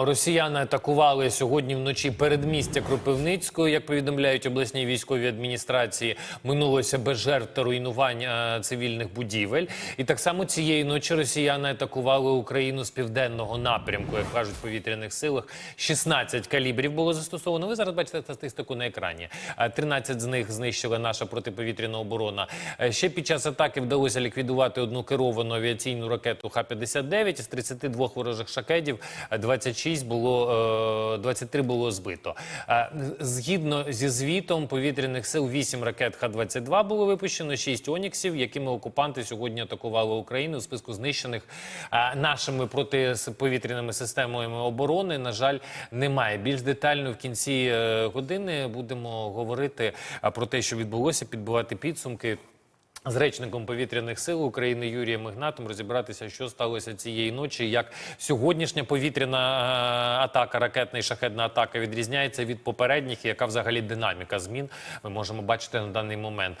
Росіяни атакували сьогодні вночі передмістя Кропивницького. Як повідомляють обласні військові адміністрації, минулося без жертв та руйнувань е, цивільних будівель. І так само цієї ночі росіяни атакували Україну з південного напрямку, як кажуть повітряних силах. 16 калібрів було застосовано. Ви зараз бачите статистику на екрані. Е, 13 з них знищила наша протиповітряна оборона. Е, Ще під час атаки вдалося ліквідувати одну керовану авіаційну ракету Х-59 із 32 ворожих шакедів. е, 26 було, е, 23 було збито. Е, Згідно зі звітом повітряних сил, 8 ракет Х-22 було випущено, 6 «Оніксів», якими окупанти сьогодні атакували Україну у списку знищених е, нашими протиповітряними системами оборони. На жаль, немає. Більш детально в кінці е, години будемо говорити е, про те, що відбулося, підбивати підсумки. З речником повітряних сил України Юрієм Ігнатом розібратися, що сталося цієї ночі, як сьогоднішня повітряна е, атака, ракетна і шахедна атака відрізняється від попередніх, яка взагалі динаміка змін ми можемо бачити на даний момент.